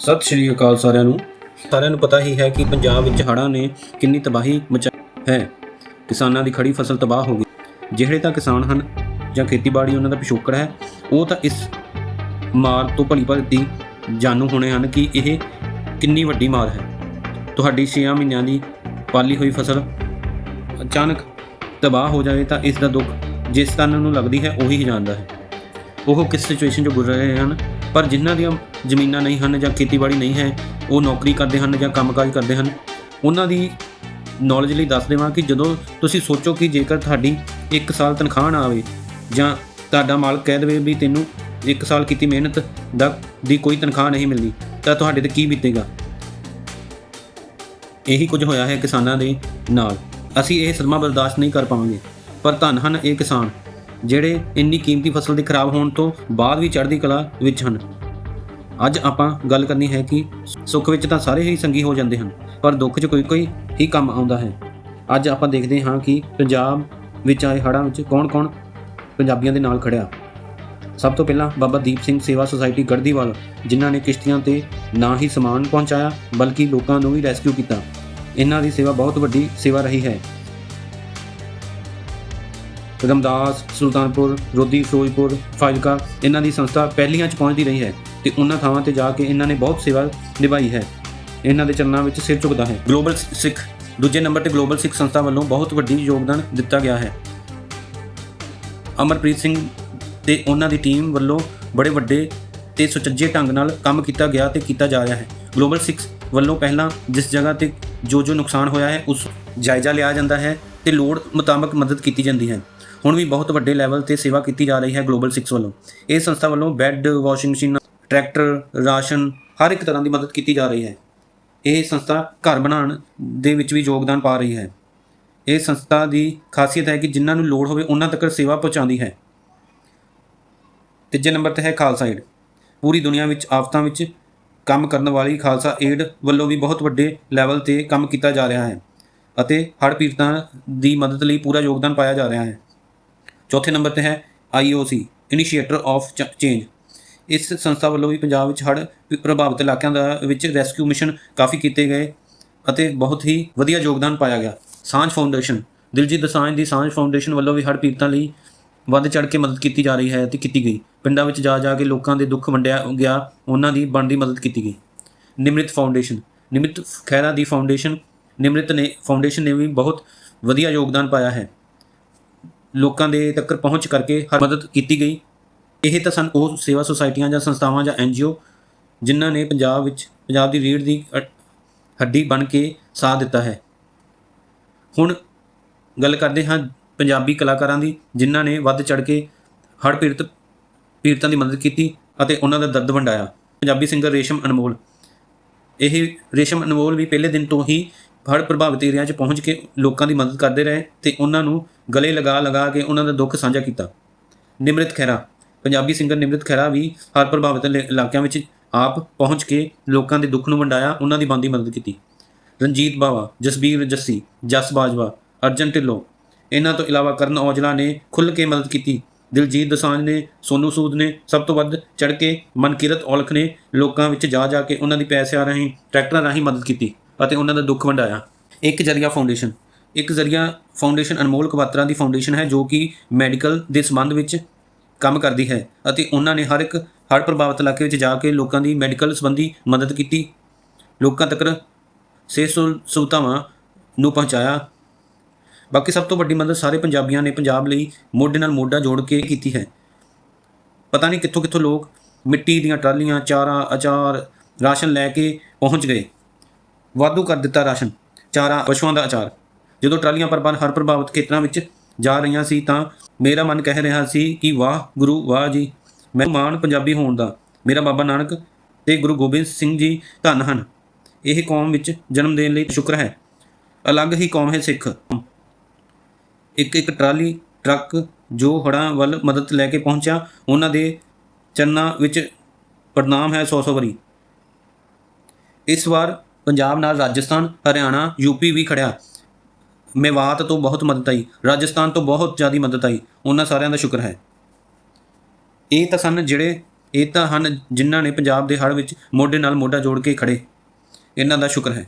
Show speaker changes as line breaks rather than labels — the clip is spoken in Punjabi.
ਸਤਿ ਸ਼੍ਰੀ ਅਕਾਲ ਸਾਰਿਆਂ ਨੂੰ। ਸਾਰਿਆਂ ਨੂੰ ਪਤਾ ਹੀ ਹੈ ਕਿ ਪੰਜਾਬ ਵਿੱਚ ਹੜ੍ਹਾਂ ਨੇ ਕਿੰਨੀ ਤਬਾਹੀ ਮਚਾਈ ਹੈ। ਕਿਸਾਨਾਂ ਦੀ ਖੜੀ ਫਸਲ ਤਬਾਹ ਹੋ ਗਈ। ਜਿਹੜੇ ਤਾਂ ਕਿਸਾਨ ਹਨ ਜਾਂ ਖੇਤੀਬਾੜੀ ਉਹਨਾਂ ਦਾ ਪਿਛੋਕੜ ਹੈ, ਉਹ ਤਾਂ ਇਸ ਮਾਰ ਤੋਂ ਭਲੀ ਭਾਂਤੀ ਜਾਣੂ ਹੋਣੇ ਹਨ ਕਿ ਇਹ ਕਿੰਨੀ ਵੱਡੀ ਮਾਰ ਹੈ। ਤੁਹਾਡੀ 6 ਮਹੀਨਿਆਂ ਦੀ ਪਾਲੀ ਹੋਈ ਫਸਲ ਅਚਾਨਕ ਤਬਾਹ ਹੋ ਜਾਵੇ ਤਾਂ ਇਸ ਦਾ ਦੁੱਖ ਜਿਸ ਤਨ ਨੂੰ ਲੱਗਦੀ ਹੈ, ਉਹੀ ਹੀ ਜਾਣਦਾ ਹੈ। ਉਹ ਕਿਸ ਸਿਚੁਏਸ਼ਨ 'ਚ ਗੁਜ਼ਰ ਰਹੇ ਹਨ ਪਰ ਜਿਨ੍ਹਾਂ ਦੀਆਂ ਜ਼ਮੀਨਾਂ ਨਹੀਂ ਹਨ ਜਾਂ ਖੇਤੀਬਾੜੀ ਨਹੀਂ ਹੈ, ਉਹ ਨੌਕਰੀ ਕਰਦੇ ਹਨ ਜਾਂ ਕੰਮਕਾਜ ਕਰਦੇ ਹਨ, ਉਹਨਾਂ ਦੀ ਨੌਲੇਜ ਲਈ ਦੱਸ ਦੇਵਾਂ ਕਿ ਜਦੋਂ ਤੁਸੀਂ ਸੋਚੋ ਕਿ ਜੇਕਰ ਤੁਹਾਡੀ 1 ਸਾਲ ਤਨਖਾਹ ਨਾ ਆਵੇ ਜਾਂ ਤੁਹਾਡਾ ਮਾਲਕ ਕਹਿ ਦੇਵੇ ਵੀ ਤੈਨੂੰ 1 ਸਾਲ ਕੀਤੀ ਮਿਹਨਤ ਦਾ ਦੀ ਕੋਈ ਤਨਖਾਹ ਨਹੀਂ ਮਿਲਦੀ ਤਾਂ ਤੁਹਾਡੇ ਤੇ ਕੀ ਬੀਤੇਗਾ? ਇਹੀ ਕੁਝ ਹੋਇਆ ਹੈ ਕਿਸਾਨਾਂ ਦੇ ਨਾਲ। ਅਸੀਂ ਇਹ ਸਦਮਾ ਬਰਦਾਸ਼ਤ ਨਹੀਂ ਕਰ ਪਾਵਾਂਗੇ, ਪਰ ਧੰਨ ਹਨ ਇਹ ਕਿਸਾਨ ਜਿਹੜੇ ਇੰਨੀ ਕੀਮਤੀ ਫਸਲ ਦੇ ਖਰਾਬ ਹੋਣ ਤੋਂ ਬਾਅਦ ਵੀ ਚੜ੍ਹਦੀ ਕਲਾ ਵਿੱਚ ਹਨ। ਅੱਜ ਆਪਾਂ ਗੱਲ ਕਰਨੀ ਹੈ ਕਿ ਸੁੱਖ ਵਿੱਚ ਤਾਂ ਸਾਰੇ ਹੀ ਸੰਗੀ ਹੋ ਜਾਂਦੇ ਹਨ, ਪਰ ਦੁੱਖ 'ਚ ਕੋਈ ਕੋਈ ਹੀ ਕੰਮ ਆਉਂਦਾ ਹੈ। ਅੱਜ ਆਪਾਂ ਦੇਖਦੇ ਹਾਂ ਕਿ ਪੰਜਾਬ ਵਿੱਚ ਆਏ ਹੜ੍ਹਾਂ ਵਿੱਚ ਕੌਣ-ਕੌਣ ਪੰਜਾਬੀਆਂ ਦੇ ਨਾਲ ਖੜਿਆ ਸਭ ਤੋਂ ਪਹਿਲਾਂ ਬਾਬਾ ਦੀਪ ਸਿੰਘ ਸੇਵਾ ਸੁਸਾਇਟੀ ਗੜਦੀਵਾਲ ਜਿਨ੍ਹਾਂ ਨੇ ਕਿਸ਼ਤੀਆਂ ਤੇ ਨਾ ਹੀ ਸਮਾਨ ਪਹੁੰਚਾਇਆ, ਬਲਕਿ ਲੋਕਾਂ ਨੂੰ ਵੀ ਰੈਸਕਿਊ ਕੀਤਾ। ਇਹਨਾਂ ਦੀ ਸੇਵਾ ਬਹੁਤ ਵੱਡੀ ਸੇਵਾ ਰਹੀ ਹੈ। ਰਮਦਾਸ, ਸੁਲਤਾਨਪੁਰ, ਰੋਦੀ, ਫਿਰੋਜ਼ਪੁਰ, ਫਾਜ਼ਿਲਕਾ, ਇਹਨਾਂ ਦੀ ਸੰਸਥਾ ਪਹਿਲੀਆਂ 'ਚ ਪਹੁੰਚਦੀ ਰਹੀ ਹੈ ਤੇ ਉਹਨਾਂ ਥਾਵਾਂ ਤੇ ਜਾ ਕੇ ਇਹਨਾਂ ਨੇ ਬਹੁਤ ਸੇਵਾ ਨਿਭਾਈ ਹੈ। ਇਹਨਾਂ ਦੇ ਚਰਨਾਂ ਵਿੱਚ ਸਿਰ ਝੁਕਦਾ ਹੈ। ਗਲੋਬਲ ਸਿੱਖ, ਦੂਜੇ ਨੰਬਰ ਤੇ ਗਲੋਬਲ ਸਿੱਖ ਸੰਸਥਾ ਵੱਲੋਂ ਬਹੁਤ ਵੱਡੀ ਯੋਗਦਾਨ ਦਿੱਤਾ ਗਿਆ ਹੈ। ਅਮਰਪ੍ਰੀਤ ਸਿੰਘ ਤੇ ਉਹਨਾਂ ਦੀ ਟੀਮ ਵੱਲੋਂ ਬੜੇ ਵੱਡੇ ਤੇ ਸੁਚੱਜੇ ਢੰਗ ਨਾਲ ਕੰਮ ਕੀਤਾ ਗਿਆ ਤੇ ਕੀਤਾ ਜਾ ਰਿਹਾ ਹੈ। ਗਲੋਬਲ 6 ਵੱਲੋਂ ਪਹਿਲਾਂ ਜਿਸ ਜਗ੍ਹਾ ਤੇ ਜੋ ਜੋ ਨੁਕਸਾਨ ਹੋਇਆ ਹੈ, ਉਸ ਜਾਇਜ਼ਾ ਲਿਆ ਜਾਂਦਾ ਹੈ ਤੇ ਲੋੜ ਮੁਤਾਬਕ ਮਦਦ ਕੀਤੀ ਜਾਂਦੀ ਹੈ। ਹੁਣ ਵੀ ਬਹੁਤ ਵੱਡੇ ਲੈਵਲ ਤੇ ਸੇਵਾ ਕੀਤੀ ਜਾ ਰਹੀ ਹੈ ਗਲੋਬਲ 6 ਵੱਲੋਂ। ਇਹ ਸੰਸਥਾ ਵੱਲੋਂ bed washing machine tractor ration ਹਰ ਇੱਕ ਤਰ੍ਹਾਂ ਦੀ ਮਦਦ ਕੀਤੀ ਜਾ ਰਹੀ ਹੈ। ਇਹ ਸੰਸਥਾ ਘਰ ਬਣਾਉਣ ਦੇ ਵਿੱਚ ਵੀ ਯੋਗਦਾਨ ਪਾ ਰਹੀ ਹੈ। ਇਹ ਸੰਸਥਾ ਦੀ ਖਾਸੀਅਤ ਹੈ ਕਿ ਜਿਨ੍ਹਾਂ ਨੂੰ ਲੋੜ ਹੋਵੇ ਉਹਨਾਂ ਤੱਕ ਸੇਵਾ ਪਹੁੰਚਾਉਂਦੀ ਹੈ। ਤੀਜੇ ਨੰਬਰ ਤੇ ਹੈ ਖਾਲਸਾ ਏਡ ਪੂਰੀ ਦੁਨੀਆ ਵਿੱਚ ਆਫਤਾਂ ਵਿੱਚ ਕੰਮ ਕਰਨ ਵਾਲੀ ਖਾਲਸਾ ਏਡ ਵੱਲੋਂ ਵੀ ਬਹੁਤ ਵੱਡੇ ਲੈਵਲ ਤੇ ਕੰਮ ਕੀਤਾ ਜਾ ਰਿਹਾ ਹੈ ਅਤੇ ਹੜ੍ਹ ਪੀੜਤਾਂ ਦੀ ਮਦਦ ਲਈ ਪੂਰਾ ਯੋਗਦਾਨ ਪਾਇਆ ਜਾ ਰਿਹਾ ਹੈ। ਚੌਥੇ ਨੰਬਰ ਤੇ ਹੈ IOC ਇਨੀਸ਼ੀਏਟਰ ਆਫ ਚੇਂਜ। ਇਸ ਸੰਸਥਾ ਵੱਲੋਂ ਵੀ ਪੰਜਾਬ ਵਿੱਚ ਹੜ੍ਹ ਪ੍ਰਭਾਵਿਤ ਇਲਾਕਿਆਂ ਦਾ, ਵਿੱਚ ਰੈਸਕਿਊ ਮਿਸ਼ਨ ਕਾਫੀ ਕੀਤੇ ਗਏ ਅਤੇ ਬਹੁਤ ਹੀ ਵਧੀਆ ਯੋਗਦਾਨ ਪਾਇਆ ਗਿਆ। ਸਾਂਝ ਫਾਊਂਡੇਸ਼ਨ, ਦਿਲਜੀਤ ਦਸਾਂਝ ਦੀ ਸਾਂਝ ਫਾਊਂਡੇਸ਼ਨ ਵੱਲੋਂ ਵੀ ਹੜ੍ਹ ਪੀੜਤਾਂ ਲਈ ਵੱਧ ਚੜ ਕੇ ਮਦਦ ਕੀਤੀ ਜਾ ਰਹੀ ਹੈ ਤੇ ਕੀਤੀ ਗਈ। ਪਿੰਡਾਂ ਵਿੱਚ ਜਾ ਜਾ ਕੇ ਲੋਕਾਂ ਦੇ ਦੁੱਖ ਵੰਡਿਆ ਗਿਆ, ਉਹਨਾਂ ਦੀ ਬਣਦੀ ਮਦਦ ਕੀਤੀ ਗਈ। ਨਿਮ੍ਰਿਤ ਫਾਊਂਡੇਸ਼ਨ, ਨਿਮ੍ਰਿਤ ਖਹਿਰਾ ਦੀ ਫਾਊਂਡੇਸ਼ਨ, ਨਿਮ੍ਰਿਤ ਨੇ, ਫਾਊਂਡੇਸ਼ਨ ਨੇ ਵੀ ਬਹੁਤ ਵਧੀਆ ਯੋਗਦਾਨ ਪਾਇਆ ਹੈ। ਲੋਕਾਂ ਦੇ ਤੱਕ ਪਹੁੰਚ ਕਰਕੇ ਹਰ ਮਦਦ ਕੀਤੀ ਗਈ। ਇਹ ਤਾਂ ਸਨ ਉਹ ਸੇਵਾ ਸੁਸਾਇਟੀਆਂ ਜਾਂ ਸੰਸਥਾਵਾਂ ਜਾਂ ਐਨਜੀਓ ਜਿਨ੍ਹਾਂ ਨੇ ਪੰਜਾਬ ਵਿੱਚ, ਪੰਜਾਬ ਦੀ ਰੀੜ ਦੀ ਹੱਡੀ ਬਣ ਕੇ ਸਾਥ ਦਿੱਤਾ ਹੈ। ਹੁਣ ਗੱਲ ਕਰਦੇ ਹਾਂ ਪੰਜਾਬੀ ਕਲਾਕਾਰਾਂ ਦੀ, ਜਿਨ੍ਹਾਂ ਨੇ ਵੱਧ ਚੜ ਕੇ ਹੜ੍ਹ ਪੀੜਤ, ਪੀੜਤਾਂ ਦੀ ਮਦਦ ਕੀਤੀ ਅਤੇ ਉਹਨਾਂ ਦਾ ਦਰਦ ਵੰਡਾਇਆ। ਪੰਜਾਬੀ ਸਿੰਗਰ ਰੇਸ਼ਮ ਅਨਮੋਲ। ਇਹ ਰੇਸ਼ਮ ਅਨਮੋਲ ਵੀ ਪਹਿਲੇ ਦਿਨ ਤੋਂ ਹੀ ਹੜ੍ਹ ਪ੍ਰਭਾਵਿਤ ਏਰੀਆ 'ਚ ਪਹੁੰਚ ਕੇ ਲੋਕਾਂ ਦੀ ਮਦਦ ਕਰਦੇ ਰਹੇ ਤੇ ਉਹਨਾਂ ਨੂੰ ਗਲੇ ਲਗਾ ਲਗਾ ਕੇ ਉਹਨਾਂ ਦਾ ਦੁੱਖ ਸਾਂਝਾ ਕੀਤਾ। ਨਿਮਰਤ ਖਹਿਰਾ, ਪੰਜਾਬੀ ਸਿੰਗਰ ਨਿਮਰਤ ਖਹਿਰਾ ਵੀ ਹੜ੍ਹ ਪ੍ਰਭਾਵਿਤ ਇਲਾ- ਇਲਾਕਿਆਂ ਵਿੱਚ ਆਪ ਪਹੁੰਚ ਕੇ ਲੋਕਾਂ ਦੇ ਦੁੱਖ ਨੂੰ ਵੰਡਾਇਆ, ਉਹਨਾਂ ਦੀ ਬੰਦੀ ਮਦਦ ਕੀਤੀ। ਰਣਜੀਤ ਬਾਵਾ, ਜਸਬੀਰ ਜੱਸੀ, ਜਸ ਬਾਜਵਾ, ਅਰਜਨ ਢਿੱਲੋਂ, ਇਹਨਾਂ ਤੋਂ ਇਲਾਵਾ ਕਰਨ ਔਜਲਾ ਨੇ ਖੁੱਲ੍ਹ ਕੇ ਮਦਦ ਕੀਤੀ। ਦਿਲਜੀਤ ਦਸਾਂਝ ਨੇ, ਸੋਨੂ ਸੂਦ ਨੇ, ਸਭ ਤੋਂ ਵੱਧ ਚੜ ਕੇ ਮਨਕੀਰਤ ਔਲਖ ਨੇ ਲੋਕਾਂ ਵਿੱਚ ਜਾ ਜਾ ਕੇ ਉਹਨਾਂ ਦੀ ਪੈਸਿਆਂ ਰਾਹੀਂ, ਟਰੈਕਟਰਾਂ ਰਾਹੀਂ ਮਦਦ ਕੀਤੀ। ਅਤੇ ਉਹਨਾਂ ਦਾ ਦੁੱਖ ਵੰਡਾਇਆ। ਇੱਕ ਜਰੀਆ ਫਾਊਂਡੇਸ਼ਨ ਇੱਕ ਜ਼ਰੀਆ ਫਾਊਂਡੇਸ਼ਨ ਅਨਮੋਲ ਕਵਾਤਰਾ ਦੀ ਫਾਊਂਡੇਸ਼ਨ ਹੈ ਜੋ ਕਿ ਮੈਡੀਕਲ ਦੇ ਸੰਬੰਧ ਵਿੱਚ ਕੰਮ ਕਰਦੀ ਹੈ ਅਤੇ ਉਹਨਾਂ ਨੇ ਹਰ ਇੱਕ ਹੜ੍ਹ ਪ੍ਰਭਾਵਿਤ ਇਲਾਕੇ ਵਿੱਚ ਜਾ ਕੇ ਲੋਕਾਂ ਦੀ ਮੈਡੀਕਲ ਸੰਬੰਧੀ ਮਦਦ ਕੀਤੀ। ਲੋਕਾਂ ਤੱਕ ਸਿਹਤ ਸੁਵਿਧਾਵਾਂ ਨੂੰ ਪਹੁੰਚਾਇਆ। ਬਾਕੀ ਸਭ ਤੋਂ ਵੱਡੀ ਮਦਦ ਸਾਰੇ ਪੰਜਾਬੀਆਂ ਨੇ ਪੰਜਾਬ ਲਈ ਮੋਢੇ ਨਾਲ ਮੋਢਾ ਜੋੜ ਕੇ ਕੀਤੀ ਹੈ। ਪਤਾ ਨਹੀਂ ਕਿੱਥੋਂ ਕਿੱਥੋਂ ਲੋਕ ਮਿੱਟੀ ਦੀਆਂ ਟਰਾਲੀਆਂ, ਚਾਰਾ, ਅਚਾਰ, ਰਾਸ਼ਨ ਲੈ ਕੇ ਪਹੁੰਚ ਗਏ। ਵਾਧੂ ਕਰ ਦਿੱਤਾ ਰਾਸ਼ਨ, ਚਾਰਾ ਪਸ਼ੂਆਂ ਦਾ ਆਚਾਰ ਜਦੋਂ ਟਰਾਲੀਆਂ ਪਰਬੰਦ ਹਰ ਪ੍ਰਭਾਵਿਤ ਖੇਤਰਾਂ ਵਿੱਚ ਜਾ ਰਹੀਆਂ ਸੀ ਤਾਂ ਮੇਰਾ ਮਨ ਕਹਿ ਰਿਹਾ ਸੀ ਕਿ ਵਾਹ ਗੁਰੂ, ਵਾਹ ਜੀ, ਮੈਂ ਮਾਣ ਪੰਜਾਬੀ ਹੋਣ ਦਾ। ਮੇਰਾ ਬਾਬਾ ਨਾਨਕ ਤੇ ਗੁਰੂ ਗੋਬਿੰਦ ਸਿੰਘ ਜੀ ਧੰਨ ਹਨ। ਇਹ ਕੌਮ ਵਿੱਚ ਜਨਮ ਦੇਣ ਲਈ ਸ਼ੁਕਰ ਹੈ। ਅਲੱਗ ਹੀ ਕੌਮ ਹੈ ਸਿੱਖ। ਇੱਕ ਇੱਕ ਟਰਾਲੀ, ਟਰੱਕ ਜੋ ਹੜ੍ਹਾਂ ਵੱਲ ਮਦਦ ਲੈ ਕੇ ਪਹੁੰਚਿਆ, ਉਹਨਾਂ ਦੇ ਚਰਨਾਂ ਵਿੱਚ ਪ੍ਰਣਾਮ ਹੈ ਸੌ ਸੌ ਵਾਰੀ। ਇਸ ਵਾਰ ਪੰਜਾਬ ਨਾਲ ਰਾਜਸਥਾਨ, ਹਰਿਆਣਾ ਯੂਪੀ ਵੀ ਖੜਿਆ। ਮੇਵਾਤ ਤੋਂ ਬਹੁਤ ਮਦਦ ਆਈ, ਰਾਜਸਥਾਨ ਤੋਂ ਬਹੁਤ ਜ਼ਿਆਦਾ ਮਦਦ ਆਈ, ਉਹਨਾਂ ਸਾਰਿਆਂ ਦਾ ਸ਼ੁਕਰ ਹੈ। ਇਹ ਤਾਂ ਸਨ ਜਿਹੜੇ, ਇਹ ਤਾਂ ਹਨ ਜਿਨ੍ਹਾਂ ਨੇ ਪੰਜਾਬ ਦੇ ਹੜ੍ਹ ਵਿੱਚ ਮੋਢੇ ਨਾਲ ਮੋਢਾ ਜੋੜ ਕੇ ਖੜੇ ਇਹਨਾਂ ਦਾ ਸ਼ੁਕਰ ਹੈ।